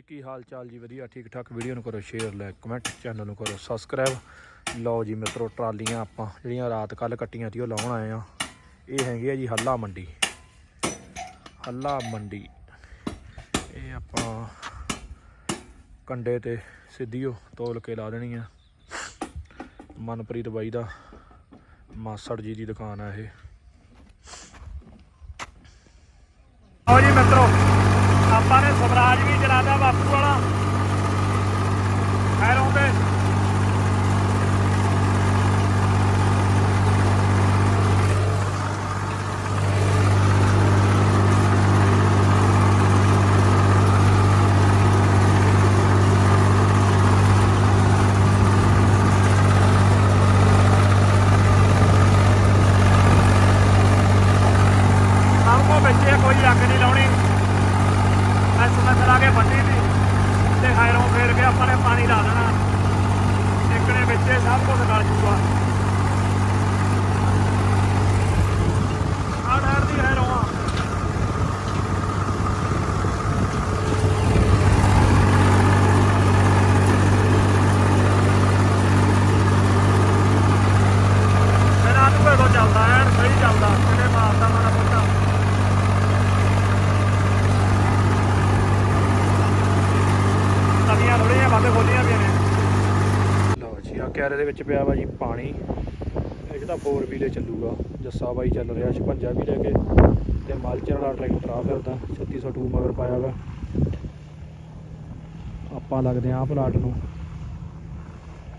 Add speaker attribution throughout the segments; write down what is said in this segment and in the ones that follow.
Speaker 1: ਕੀ ਹਾਲ ਚਾਲ ਜੀ? ਵਧੀਆ ਠੀਕ ਠਾਕ ਵੀਡੀਓ ਨੂੰ ਕਰੋ ਸ਼ੇਅਰ ਲਾਈਕ ਕਮੈਂਟ ਚੈਨਲ ਨੂੰ ਕਰੋ ਸਬਸਕ੍ਰਾਈਬ ਲਓ ਜੀ ਮਿੱਤਰੋ, ਟਰਾਲੀਆਂ ਆਪਾਂ, ਜਿਹੜੀਆਂ ਰਾਤ ਕੱਲ ਕੱਟੀਆਂ ਸੀ, ਉਹ ਲਾਉਣ ਆਏ ਆ ਇਹ ਹੈਗੀ ਆ ਜੀ ਹੱਲਾ ਮੰਡੀ। ਹੱਲਾ ਮੰਡੀ। ਇਹ ਆਪਾਂ ਕੰਡੇ ਤੇ ਸਿੱਧੀਓ ਤੋਲ ਕੇ ਲਾ ਦੇਣੀ ਆ। ਮਨਪ੍ਰੀਤ ਬਾਈ ਦਾ ਮਾਸੜ ਜੀ ਦੀ ਦੁਕਾਨ ਆ ਇਹ ਆਓ ਜੀ ਮਿੱਤਰੋ ਆਪਾਂ ਨੇ ਸਵਰਾਜ ਵੀ ਚਲਾਦਾ ਬਾਪੂ ਵਾਲਾ। ਖੈਰੋਂ ਤੇ ਸਭ ਬੱਚੇ ਕੋਈ ਅੱਗ ਨਹੀਂ ਲਾਉਣੀ। ਐਸਐਮਐਸ ਲਾ ਕੇ ਬੰਨੀ ਦੀ ਤੇ ਹਾਇਰੋਂ ਫੇਰ ਕੇ ਆਪਾਂ ਨੇ ਪਾਣੀ ਲਾ ਦੇਣਾ। ਇੱਕਣੇ ਵਿੱਚ ਸਭ ਕੁਝ ਗਲ ਜੂਗਾ ਆਹ ਨਹਿਰ ਦੀ ਹਾਇਰੋਂ ਆ ਇਹਨਾਂ ਨੂੰ ਕੋਈ ਚੱਲਦਾ ਐਨ ਸਹੀ ਚੱਲਦਾ ਕਿਤੇ ਮਾਰਦਾ ਮਾਰਾ ਮੋਟਾ ਤਵੀਆਂ ਥੋੜੀਆਂ ਵੱਧ ਖੋਲੀਆਂ ਪਈਆਂ ਨੇ ਲਓ ਜੀ ਆ ਕਿਆਰੇ ਦੇ ਵਿੱਚ ਪਿਆ ਵਾ ਜੀ ਪਾਣੀ। ਇਹ ਤਾਂ 4 ਵੀਲੇ ਚੱਲੂਗਾ। ਜੱਸਾ ਬਾਈ ਚੱਲ ਰਿਹਾ 56 ਵੀ ਲੈ ਕੇ। ਤੇ ਮਾਲਚਰ ਵਾਲਾ ਟਰੈਕਟਰ ਆ ਫਿਰਦਾ 3602 ਮਗਰ ਪਾਇਆ ਵਾ। ਆਪਾਂ ਲੱਗਦੇ ਆਂ ਆਹ ਪਲਾਟ ਨੂੰ।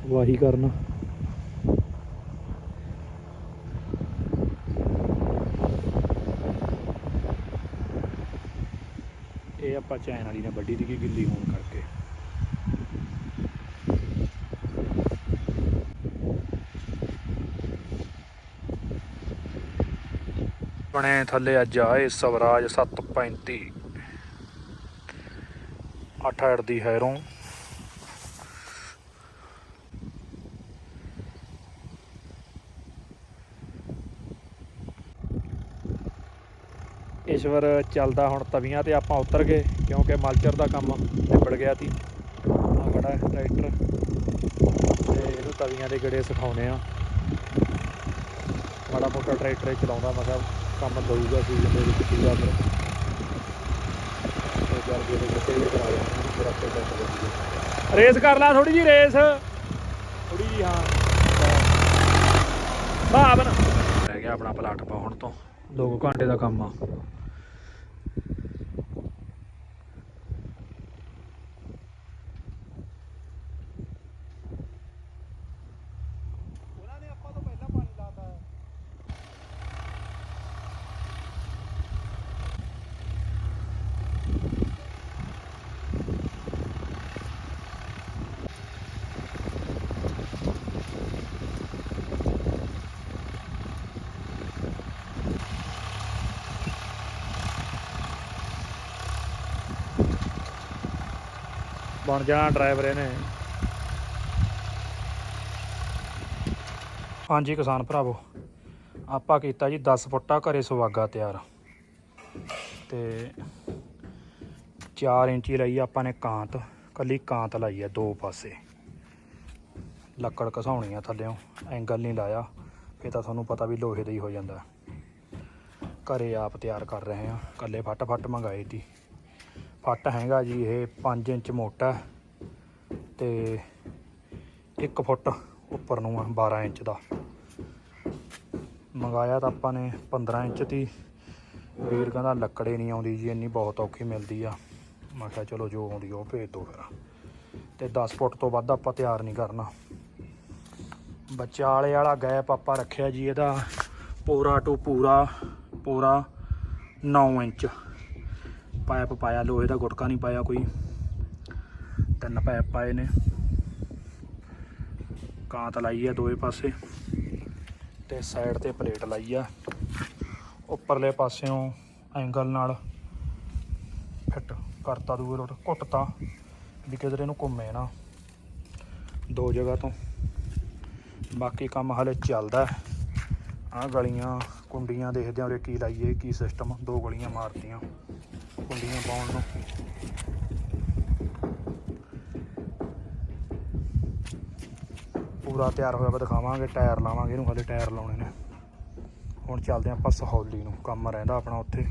Speaker 1: ਵਾਹੀ ਕਰਨ। ਇਹ ਆਪਾਂ ਚੈਨ ਵਾਲੀ ਨੇ ਵੱਡੀ ਦੀ ਗਿੱਲੀ ਹੋਣ ਕਰਕੇ। ਆਪਣੇ ਥੱਲੇ ਅੱਜ ਆਏ ਸਵਰਾਜ 735 88 ਦੀ ਹੈਰੋਂ। ਈਸ਼ਵਰ ਚੱਲਦਾ ਹੁਣ ਤਵੀਆਂ ਤੇ ਆਪਾਂ ਉਤਰ ਗਏ, ਕਿਉਂਕਿ ਮਲਚਰ ਦਾ ਕੰਮ ਨਿਬੜ ਗਿਆ ਸੀ। ਆ ਖੜਾ ਟਰੈਕਟਰ। ਤੇ ਇਹਨੂੰ ਤਵੀਆਂ ਦੇ ਗੜੇ ਸਿਖਾਉਣੇ ਆ ਮਾੜਾ ਮੋਟਾ ਟਰੈਕਟਰ ਚਲਾਉਂਦਾ ਮੈਂ ਕੰਮ ਦਊਗਾ ਸੀ ਦੇ ਵਿੱਚ ਪੂਰਾ ਫਿਰ ਤੇ ਕਰਾ ਲਿਆ ਰੇਸ ਕਰ ਲਾ ਥੋੜੀ ਜੀ ਰੇਸ। ਥੋੜੀ ਜੀ ਹਾਂ। ਭਾਵਨ ਰਹਿ ਗਿਆ ਆਪਣਾ ਪਲਾਟ ਪਾਉਣ ਤੋਂ। 2 ਘੰਟੇ ਦਾ ਕੰਮ ਆ। ਬਣ ਜਾਣਾ ਡਰਾਈਵਰ ਇਹਨੇ। ਹਾਂਜੀ ਕਿਸਾਨ ਭਰਾਵੋ, ਆਪਾਂ ਕੀਤਾ ਜੀ 10 ਫੁੱਟਾ ਘਰੇ ਸੁਹਾਗਾ ਤਿਆਰ। ਤੇ 4 ਇੰਚੀ ਲਈ ਆਪਾਂ ਨੇ ਕਾਂਤ, ਕੱਲੀ ਕਾਂਤ ਲਾਈ ਹੈ ਦੋ ਪਾਸੇ। ਲੱਕੜ ਘਸਾਉਣੀ ਆ ਥੱਲਿਓਂ ਐਂਗਲ ਨਹੀਂ ਲਾਇਆ ਫੇ ਤਾਂ ਤੁਹਾਨੂੰ ਪਤਾ ਵੀ ਲੋਹੇ ਦਾ ਹੀ ਹੋ ਜਾਂਦਾ। ਘਰੇ ਆਪ ਤਿਆਰ ਕਰ ਰਹੇ ਆ ਕੱਲੇ ਫੱਟ ਫੱਟ ਮੰਗਾਏ ਤੀ। ਫੱਟ ਹੈਗਾ ਜੀ, ਇਹ 5 ਇੰਚ ਮੋਟਾ ਹੈ ਤੇ 1 ਫੁੱਟ ਉੱਪਰ ਨੂੰ ਆ 12 ਇੰਚ ਦਾ। ਮੰਗਾਇਆ ਤਾਂ ਆਪਾਂ ਨੇ 15 ਇੰਚ ਦੀ। ਵੀਰ ਕਹਿੰਦਾ ਲੱਕੜੇ ਨਹੀਂ ਆਉਂਦੀ ਜੀ, ਇੰਨੀ ਬਹੁਤ ਔਖੀ ਮਿਲਦੀ ਆ। ਮੈਂ ਕਿਹਾ ਚਲੋ ਜੋ ਆਉਂਦੀ ਉਹ ਭੇਜ ਦੋ ਫਿਰ। ਤੇ 10 ਫੁੱਟ ਤੋਂ ਵੱਧ ਆਪਾਂ ਤਿਆਰ ਨਹੀਂ ਕਰਨਾ। ਵਿਚਾਲੇ ਵਾਲਾ ਗੈਪ ਆਪਾਂ ਰੱਖਿਆ ਜੀ, ਇਹਦਾ ਪੂਰਾ ਟੂ ਪੂਰਾ ਪੂਰਾ 9 ਇੰਚ। ਪਾਇਪ ਪਾਇਆ, ਲੋਹੇ ਦਾ ਗੁਟਕਾ ਨਹੀਂ ਪਾਇਆ ਕੋਈ। ਤਿੰਨ ਪਾਇਪ ਪਾਏ ਨੇ। ਕਾਂਤ ਲਾਈ ਆ ਦੋਵੇਂ ਪਾਸੇ ਤੇ ਸਾਈਡ ਤੇ ਪਲੇਟ ਲਾਈ ਆ। ਉੱਪਰਲੇ ਪਾਸਿਓਂ ਐਂਗਲ ਨਾਲ ਫਿੱਟ ਕਰਤਾ ਦੂਏ ਰੋਟ ਘੁੱਟਤਾ ਵੀ ਕਿਧਰੇ ਨੂੰ ਘੁੰਮੇ ਨਾ ਦੋ ਜਗ੍ਹਾ ਤੋਂ। ਬਾਕੀ ਕੰਮ ਹਲੇ ਚੱਲਦਾ ਆ ਗਲੀਆਂ ਕੁੰਡੀਆਂ ਦੇਖਦੇ ਹਾਂ ਉਰੇ ਕੀ ਲਾਈਏ, ਕੀ ਸਿਸਟਮ ਦੋ ਗਲੀਆਂ ਮਾਰਤੀਆਂ। ਕੁੰਡੀਆਂ ਪਾਉਣ ਨੂੰ। ਪੂਰਾ ਤਿਆਰ ਹੋਇਆ ਵਾ, ਦਿਖਾਵਾਂਗੇ, ਟਾਇਰ ਲਾਵਾਂਗੇ, ਇਹਨੂੰ ਹਲੇ ਟਾਇਰ ਲਾਉਣੇ ਨੇ। ਹੁਣ ਚੱਲਦੇ ਆਪਾਂ ਸਹੌਲੀ ਨੂੰ, ਕੰਮ ਰਹਿੰਦਾ ਆਪਣਾ ਉੱਥੇ।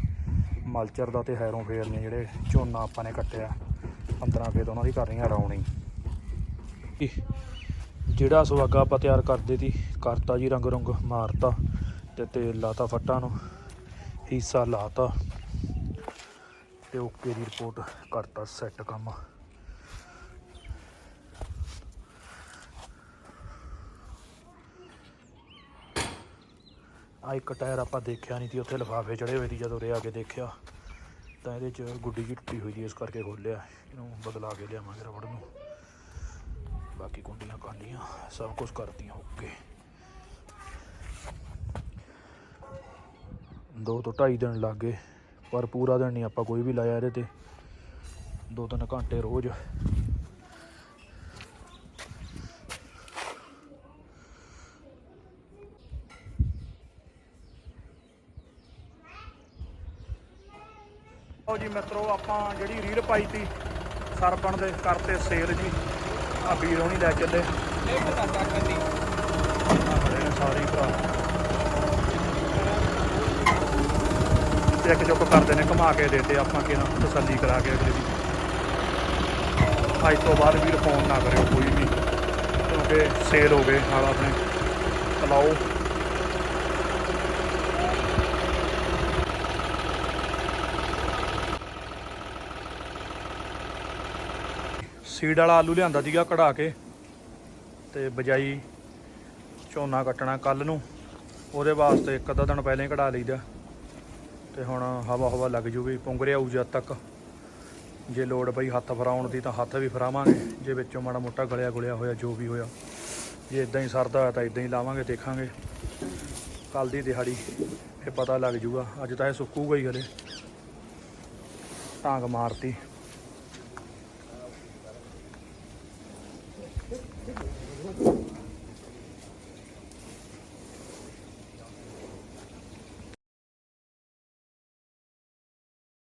Speaker 1: ਮਲਚਰ ਦਾ ਤੇ ਹੈਰੋਂ ਫੇਰ ਨੇ ਜਿਹੜੇ ਝੋਨਾ ਆਪਾਂ ਨੇ ਕੱਟਿਆ। 15 ਖੇਤ ਉਹਨਾਂ ਦੀ ਕਰਨੀ ਆ ਰਾਉਣੀ ਜਿਹੜਾ ਸੁਹਾਗਾ ਆਪਾਂ ਤਿਆਰ ਕਰਦੇ ਸੀ, ਕਰਤਾ ਜੀ ਰੰਗ ਰੰਗ ਮਾਰਤਾ ਤੇ ਤੇਲ ਲਾਤਾ ਫੱਟਾਂ ਨੂੰ, ਹਿੱਸਾ ਲਾਤਾ। ਤੇ ਓਕੇ ਦੀ ਰਿਪੋਰਟ ਕਰਤਾ ਸੈੱਟ ਕੰਮ। ਆ ਇੱਕ ਟਾਇਰ ਆਪਾਂ ਦੇਖਿਆ ਨਹੀਂ ਸੀ, ਉੱਥੇ ਲਿਫਾਫੇ ਚੜੇ ਹੋਏ ਸੀ ਜਦੋਂ ਉਰੇ ਆ ਕੇ ਦੇਖਿਆ। ਤਾਂ ਇਹਦੇ 'ਚ ਗੁੱਡੀ ਜਿਹੀ ਟੁੱਟੀ ਹੋਈ ਸੀ, ਇਸ ਕਰਕੇ ਖੋਲਿਆ ਇਹਨੂੰ ਬਦਲਾ ਕੇ ਲਿਆਵਾਂਗੇ ਰਬੜ ਨੂੰ। ਬਾਕੀ ਕੁੰਡੀਆਂ ਕਾਂਡੀਆਂ ਸਭ ਕੁਝ ਕਰਤੀਆਂ ਓਕੇ ਦੋ ਤੋਂ ਢਾਈ ਦਿਨ ਲੱਗ ਗਏ। ਪਰ ਪੂਰਾ ਦਿਨ ਨਹੀਂ ਆਪਾਂ ਕੋਈ ਵੀ ਲਾਇਆ ਇਹਦੇ ਤੇ। ਦੋ ਤਿੰਨ ਘੰਟੇ ਰੋਜ਼। ਲਓ ਜੀ ਮਿੱਤਰੋ, ਆਪਾਂ ਜਿਹੜੀ ਰੀਲ ਪਾਈ ਤੀ, ਸਰਪਣ ਦੇ ਕਰਤੇ ਸੇਲ ਜੀ। ਆ ਵੀਰ ਹੋਣੀ ਲੈ ਚੱਲੇ।
Speaker 2: ਇਹ ਪਤਾ ਚੱਕ ਦੀ
Speaker 1: ਸਾਰੇ ਭਰਾ। ਚੈੱਕ ਚੁੱਕ ਕਰਦੇ ਨੇ, ਘੁਮਾ ਕੇ ਦੇਤੇ ਆਪਾਂ ਕਿਹਨਾਂ ਤਸੱਲੀ ਕਰਾ ਕੇ ਅਗਲੇ ਦੀ। ਅੱਜ ਤੋਂ ਬਾਅਦ ਵੀਰ ਫੋਨ ਨਾ ਕਰਿਓ, ਕੋਈ ਵੀ। ਕਿਉਂਕਿ ਸੇਲ ਹੋ ਗਏ, ਨਾਲ ਆਪਣੇ ਚਲਾਓ ਸੀਡ ਵਾਲਾ ਆਲੂ ਲਿਆਂਦਾ ਸੀਗਾ ਕਢਾ ਕੇ, ਤੇ ਬਜਾਈ ਝੋਨਾ ਕੱਟਣਾ ਕੱਲ ਨੂੰ। ਉਹਦੇ ਵਾਸਤੇ ਇੱਕ ਅੱਧਾ ਦਿਨ ਪਹਿਲਾਂ ਹੀ ਕਢਾ ਲਈਦਾ। ਤੇ ਹੁਣ ਹਵਾ ਹਵਾ ਲੱਗ ਜੂਗੀ, ਪੁੰਗਰੇ ਆਊ ਜਦ ਤੱਕ। ਜੇ ਲੋੜ ਪਈ ਹੱਥ ਫਰਾਉਣ ਦੀ ਤਾਂ ਹੱਥ ਵੀ ਫਰਾਵਾਂਗੇ। ਜੇ ਵਿੱਚੋਂ ਮਾੜਾ ਮੋਟਾ ਗਲਿਆ ਗੁਲਿਆ ਹੋਇਆ, ਜੋ ਵੀ ਹੋਇਆ। ਜੇ ਇਦਾਂ ਹੀ ਸਰਦਾ ਹੋਇਆ ਤਾਂ ਇਦਾਂ ਹੀ ਲਾਵਾਂਗੇ, ਦੇਖਾਂਗੇ। ਕੱਲ ਦੀ ਦਿਹਾੜੀ ਇਹ ਪਤਾ ਲੱਗ ਜੂਗਾ। ਅੱਜ ਤਾਂ ਇਹ ਸੁੱਕੂਗਾ ਹੀ ਹਲੇ। ਟਾਂਗ ਮਾਰਤੀ।